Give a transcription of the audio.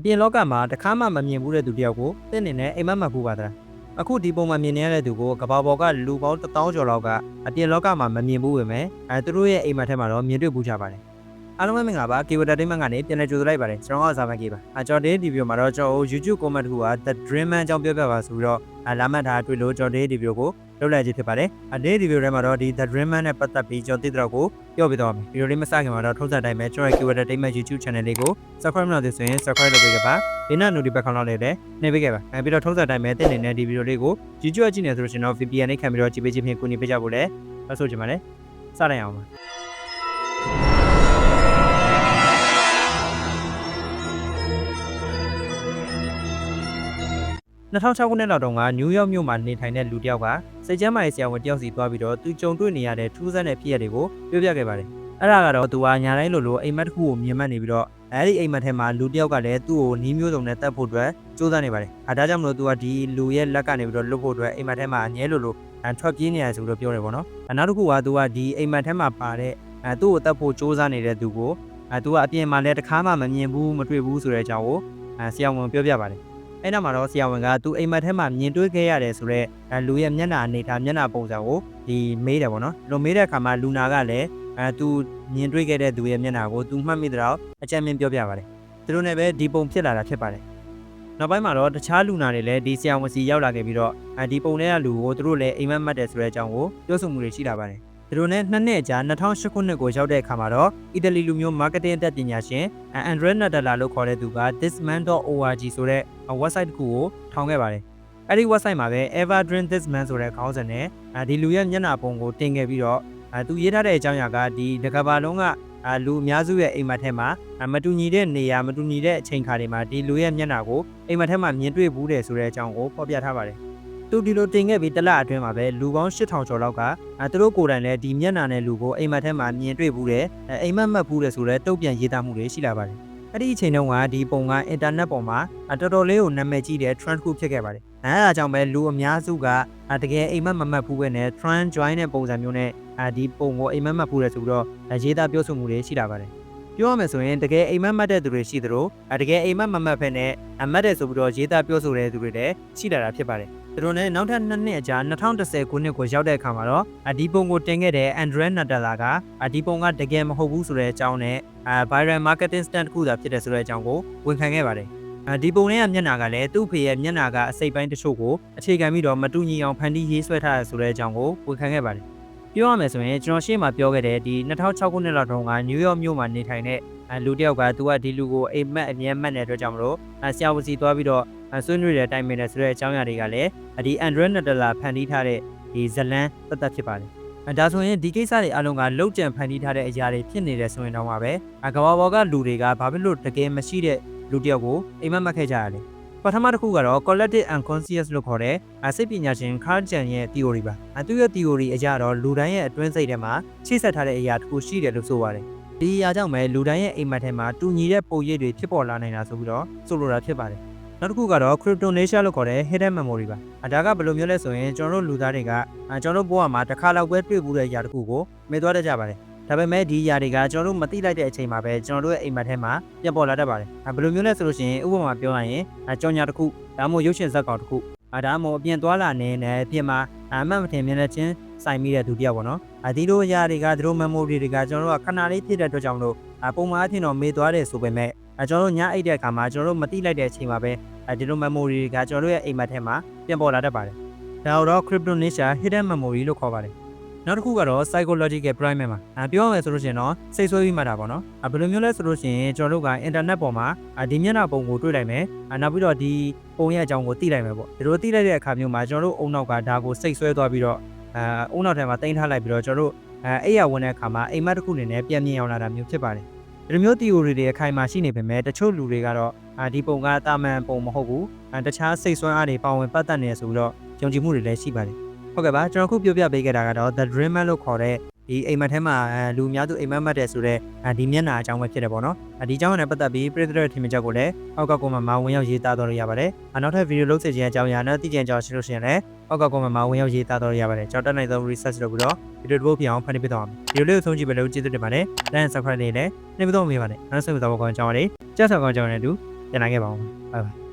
အပြင်လောကမှာတခါမှမမြင်ဘူးတဲ့သူတယောက်ကိုတင့်နေနဲ့အိမ်မက်မှတ်ဘူးပါသလားအခုဒီပုံမှာမြင်နေရတဲ့သူကိုကဘာပေါ်ကလူပေါင်း1000ကျော်လောက်ကအပြင်လောကမှာမမြင်ဘူးပဲမယ်အဲသူတို့ရဲ့အိမ်မက်ထဲမှာတော့မြင်တွေ့ဘူးကြပါတယ်အားလုံးပဲမင်္ဂလာပါကေဝတာတိမန်ကနေပြန်လည်ကြိုဆိုလိုက်ပါတယ်ကျွန်တော်ကဇာမန်ကေပါအကျွန်တော်ဒီဗီဒီယိုမှာတော့ကျွန်တော် YouTube comment တစ်ခုက The Dream Man အကြောင်းပြောပြပါဆိုပြီးတော့အာလာမတ်ထားတွေ့လို့ကျွန်တော်ဒီဗီဒီယိုကို လုပ်လိုက်ခြင်းဖြစ်ပါတယ်အဲဒီဗီဒီယိုထဲမှာတော့ဒီ The Dream Man နဲ့ပတ်သက်ပြီးကျွန်တော်သိတဲ့တော့ကိုပြောပြတော့မယ်ဗီဒီယိုလေးမစခင်မှာတော့ထုံးစံတိုင်းပဲကျွန်တော်ရဲ့ Keyword Entertainment YouTube Channel လေးကို Subscribe လုပ်သေးဆိုရင် Subscribe လုပ်ပေးကြပါဒီနောက် Notification လောက်လေးလည်းနှိပ်ပေးခဲ့ပါအဲပြီးတော့ထုံးစံတိုင်းပဲတင်နေတဲ့ဒီဗီဒီယိုလေးကို YouTube ကြည့်နေဆိုလို့ရှိရင်တော့ VPN နဲ့ခံပြီးတော့ကြည့်ပေးခြင်းဖြင့်ကူညီပေးကြဖို့လည်းပြောဆိုချင်ပါတယ်စတိုင်းအောင်ပါ 2006ခုနှစ်လောက်တုန်းကနယူးယောက်မြို့မှာနေထိုင်တဲ့လူတစ်ယောက်ကစိတ်ကျမ်းမာရေးဆရာဝန်တစ်ယောက်စီသွားပြီးတော့သူကြုံတွေ့နေရတဲ့ထူးဆန်းတဲ့ဖြစ်ရပ်တွေကိုပြောပြခဲ့ပါတယ်။အဲ့ဒါကတော့သူကညာတိုင်းလိုလိုအိမ်မက်တစ်ခုကိုမြင်မှတ်နေပြီးတော့အဲ့ဒီအိမ်မက်ထဲမှာလူတစ်ယောက်ကလည်းသူ့ကိုနီးမျိုးစုံနဲ့တက်ဖို့အတွက်စူးစမ်းနေပါတယ်။အဲဒါကြောင့်မလို့သူကဒီလူရဲ့လက်ကနေပြီးတော့လွတ်ဖို့အတွက်အိမ်မက်ထဲမှာအငဲလိုလိုအထွက်ပြေးနေရဆိုပြီးတော့ပြောတယ်ပေါ့နော်။နောက်တစ်ခုကသူကဒီအိမ်မက်ထဲမှာပါတဲ့အဲသူ့ကိုတက်ဖို့စူးစမ်းနေတဲ့သူကိုအဲသူကအပြင်မှာလည်းတစ်ခါမှမမြင်ဘူးမတွေ့ဘူးဆိုတဲ့အကြောင်းကိုအဲဆရာဝန်ပြောပြပါတယ်။ အဲ့နောက်မှာတော့ဆရာဝန်ကသူအိမ်မက်ထဲမှာမြင်တွေ့ခဲ့ရတယ်ဆိုတော့အဲလူရဲ့မျက်နှာအနေထားမျက်နှာပုံစံကိုဒီမေးတယ်ပေါ့နော်။လိုမေးတဲ့အခါမှာလူနာကလည်းအဲသူမြင်တွေ့ခဲ့တဲ့သူရဲ့မျက်နှာကိုသူမှတ်မိတော့အကြံဉာဏ်ပြောပြပါတယ်။သူတို့နဲ့ပဲဒီပုံဖြစ်လာတာဖြစ်ပါတယ်။နောက်ပိုင်းမှာတော့တခြားလူနာတွေလည်းဒီဆရာဝန်စီရောက်လာခဲ့ပြီးတော့အဲဒီပုံထဲကလူကိုသူတို့လည်းအိမ်မက်မှတ်တယ်ဆိုတဲ့အကြောင်းကိုပြောဆိုမှုတွေရှိလာပါတယ်။ သူတို့နဲ့နှစ်နှစ်ကြာ2008ခုနှစ်ကိုရောက်တဲ့အခါမှာတော့အီတလီလူမျိုး marketing အတတ်ပညာရှင်အန်ဒရက်နဒလာလို့ခေါ်တဲ့သူက thisman.org ဆိုတဲ့ website တစ်ခုကိုထောင်ခဲ့ပါတယ်။အဲ့ဒီ website မှာပဲ ever dream this man ဆိုတဲ့ခေါင်းစဉ်နဲ့ဒီလူရဲ့မျက်နှာပုံကိုတင်ခဲ့ပြီးတော့အဲသူရေးထားတဲ့အကြောင်းအရာကဒီတကဘာလုံးကအာလူအများစုရဲ့အိမ်မက်ထဲမှာမတူညီတဲ့နေရာမတူညီတဲ့အချိန်ခါတွေမှာဒီလူရဲ့မျက်နှာကိုအိမ်မက်ထဲမှာမြင်တွေ့ဘူးတယ်ဆိုတဲ့အကြောင်းကိုဖော်ပြထားပါတယ်။ သူဒီလိုတင်ခဲ့ပြီးတစ်လအတွင်းမှာပဲလူပေါင်း8000ကျော်လောက်ကအဲသူတို့ကိုယ်တိုင်လည်းဒီမျက်နှာနဲ့လူကိုအိမ်မက်ထဲမှာမြင်တွေ့ဘူးတယ်အိမ်မက်မှတ်ဘူးတယ်ဆိုတော့တုတ်ပြန်ရေးသားမှုတွေရှိလာပါတယ်။အဲ့ဒီအချိန်တုန်းကဒီပုံကအင်တာနက်ပေါ်မှာတော်တော်လေးကိုနာမည်ကြီးတဲ့ trend တစ်ခုဖြစ်ခဲ့ပါတယ်။အဲဒါကြောင့်ပဲလူအများစုကတကယ်အိမ်မက်မမှတ်ဘူးပဲနဲ့ trend join တဲ့ပုံစံမျိုးနဲ့အဲဒီပုံကိုအိမ်မက်မှတ်ဘူးတယ်ဆိုပြီးတော့ရေးသားပြောဆိုမှုတွေရှိလာပါတယ်။ပြောရမယ်ဆိုရင်တကယ်အိမ်မက်မှတ်တဲ့သူတွေရှိသလိုတကယ်အိမ်မက်မမှတ်ဖက်နဲ့အမှတ်တယ်ဆိုပြီးတော့ရေးသားပြောဆိုတဲ့သူတွေလည်းရှိလာတာဖြစ်ပါတယ်။ သူတို့လည်းနောက်ထပ်နှစ်နှစ်အကြာ2010ခုနှစ်ကိုရောက်တဲ့အခါမှာတော့ဒီပုံကိုတင်ခဲ့တဲ့ Andrea Nadala ကဒီပုံကတကယ်မဟုတ်ဘူးဆိုတဲ့အကြောင်းနဲ့ viral marketing stunt တစ်ခုသာဖြစ်တယ်ဆိုတဲ့အကြောင်းကိုဝန်ခံခဲ့ပါတယ်။ဒီပုံထဲကမျက်နှာကလည်းသူ့ဖေရဲ့မျက်နှာကအစိပ်ပိုင်းတချို့ကိုအခြေခံပြီးတော့မတူညီအောင်ဖန်တီးရေးဆွဲထားရဆိုတဲ့အကြောင်းကိုဝန်ခံခဲ့ပါတယ်။ ပြောရမယ်ဆိုရင်ကျွန်တော်ရှေ့မှာပြောခဲ့တဲ့ဒီ2006ခုနှစ်လောက်တုန်းကနယူးယောက်မြို့မှာနေထိုင်တဲ့လူတစ်ယောက်ကသူကဒီလူကိုအိမ်မက်အမြဲမှတ်နေတဲ့အတွက်ကြောင့်မလို့ဆရာဝန်စီသွားပြီးတော့ဆွေးနွေးတဲ့အတိုင်းပဲနဲ့ဆိုတဲ့အကြောင်းအရာတွေကလည်းဒီ Android Nadala ဖန်တီးထားတဲ့ဒီဇလန်းသက်သက်ဖြစ်ပါတယ်။ဒါဆိုရင်ဒီကိစ္စတွေအလုံးကလောက်ကျန်ဖန်တီးထားတဲ့အရာတွေဖြစ်နေတယ်ဆိုရင်တော့ပါပဲ။ကဘာပေါ်ကလူတွေကဘာဖြစ်လို့တကယ်မရှိတဲ့လူတယောက်ကိုအိမ်မက်မှတ်ခဲ့ကြရလဲ။ ပထမတစ်ခုကတော့ collective unconscious လို့ခေါ်တဲ့စိတ်ပညာရှင် Carl Jung ရဲ့ theory ပါ။သူရဲ့ theory အရတော့လူတိုင်းရဲ့အတွင်းစိတ်ထဲမှာချိတ်ဆက်ထားတဲ့အရာတစ်ခုရှိတယ်လို့ဆိုပါတယ်။ဒီအရာကြောင့်ပဲလူတိုင်းရဲ့အိမ်မက်ထဲမှာတူညီတဲ့ပုံရိပ်တွေဖြစ်ပေါ်လာနိုင်တာဆိုပြီးတော့ဆိုလိုတာဖြစ်ပါတယ်။နောက်တစ်ခုကတော့ cryptonesia လို့ခေါ်တဲ့ hidden memory ပါ။ဒါကဘယ်လိုမျိုးလဲဆိုရင်ကျွန်တော်တို့လူသားတွေကကျွန်တော်တို့ဘဝမှာတစ်ခါလောက်ပဲတွေ့ဘူးတဲ့အရာတစ်ခုကိုမေ့သွားတတ်ကြပါတယ်။ ဒါပေမဲ့ဒီຢာတွေကကျွန်တော်တို့မသိလိုက်တဲ့အချိန်မှာပဲကျွန်တော်တို့ရဲ့အိမ်မက်ထဲမှာပြန်ပေါ်လာတတ်ပါတယ်။ဘယ်လိုမျိုးလဲဆိုလို့ရှိရင်ဥပမာပြောရရင်ကြောင်ညာတစ်ခုဒါမှမဟုတ်ရုပ်ရှင်ဇာတ်ကောင်တစ်ခုအဲဒါမှမဟုတ်အပြင်သွားလာနေနေအပြင်မှာအမှတ်မထင်မြင်တဲ့ချင်းစိုင်မိတဲ့သူတယောက်ပေါ့နော်။အဲဒီလိုຢာတွေကသူတို့ memory တွေကကျွန်တော်တို့ကခဏလေးဖြစ်တဲ့အတွက်ကြောင့်မလို့ပုံမှန်အဖြစ်တော့မေ့သွားတယ်ဆိုပေမဲ့ကျွန်တော်တို့ညအိတ်တဲ့အခါမှာကျွန်တော်တို့မသိလိုက်တဲ့အချိန်မှာပဲဒီလို memory တွေကကျွန်တော်တို့ရဲ့အိမ်မက်ထဲမှာပြန်ပေါ်လာတတ်ပါတယ်။ဒါတော့ cryptonesia hidden memory လို့ခေါ်ပါတယ်။ နောက်တစ်ခုကတော့ psychological primate မှာအပြောရမယ်ဆိုလို့ရှိရင်တော့စိတ်ဆွဲပြီးမှတာပေါ့နော်။ဘယ်လိုမျိုးလဲဆိုလို့ရှိရင်ကျွန်တော်တို့က internet ပေါ်မှာဒီမျက်နှာပုံကိုတွေ့လိုက်မယ်။နောက်ပြီးတော့ဒီပုံရဲ့အကြောင်းကိုသိလိုက်မယ်ပေါ့။ဒီလိုသိလိုက်တဲ့အခါမျိုးမှာကျွန်တော်တို့အုံနောက်ကဒါကိုစိတ်ဆွဲသွားပြီးတော့အဲအုံနောက်ထဲမှာတင်ထားလိုက်ပြီးတော့ကျွန်တော်တို့အဲအိယာဝင်တဲ့အခါမှာအိမ်မက်တစ်ခုအနေနဲ့ပြန်မြင်အောင်လာတာမျိုးဖြစ်ပါတယ်။ဒီလိုမျိုး theory တွေအခိုင်အမာရှိနေပေမဲ့တချို့လူတွေကတော့ဒီပုံကတာမန်ပုံမဟုတ်ဘူး။တခြားစိတ်ဆွမ်းအားတွေပါဝင်ပတ်သက်နေဆိုတော့ယုံကြည်မှုတွေလည်းရှိပါတယ်။ ဟုတ်ကဲ့ပါကျွန်တော်ခုပြောပြပေးခဲ့တာကတော့ The Dream Man လို့ခေါ်တဲ့ဒီအိမ်မက်ထဲမှာလူအများစုအိမ်မက်မှတ်တယ်ဆိုတော့ဒီမျက်နှာအကြောင်းပဲဖြစ်တယ်ပေါ့နော်။ဒီအကြောင်းနဲ့ပတ်သက်ပြီးပြည်သက်ထင်မြင်ချက်ကိုလည်းအောက်ကကွန်မန့်မှာဝင်ရောက်ရေးသားတော့ရပါတယ်။နောက်ထပ်ဗီဒီယိုလုပ်စေခြင်းအကြောင်းအရာနဲ့သိကျင်ကြောင်းရှိလို့ရှိရင်လည်းအောက်ကကွန်မန့်မှာဝင်ရောက်ရေးသားတော့ရပါတယ်။ကြောက်တက်နိုင်သော research လုပ်ပြီးတော့ဗီဒီယိုတစ်ပုဒ်ပြအောင်ဖန်တီးပေးတော့မယ်။ဗီဒီယိုလေးကိုဆုံးကြည့်ပဲလို့ကျေးဇူးတင်ပါတယ်။ like and subscribe လေးနဲ့နှိပ်မတော့မေးပါနဲ့။နောက်ဆက်ပြီးတော့ကောင်းကြောင်းလေးကြားဆောင်ကောင်းကြောင်းနဲ့တူပြန်နိုင်ခဲ့ပါဦးဘိုင်ဘိုင်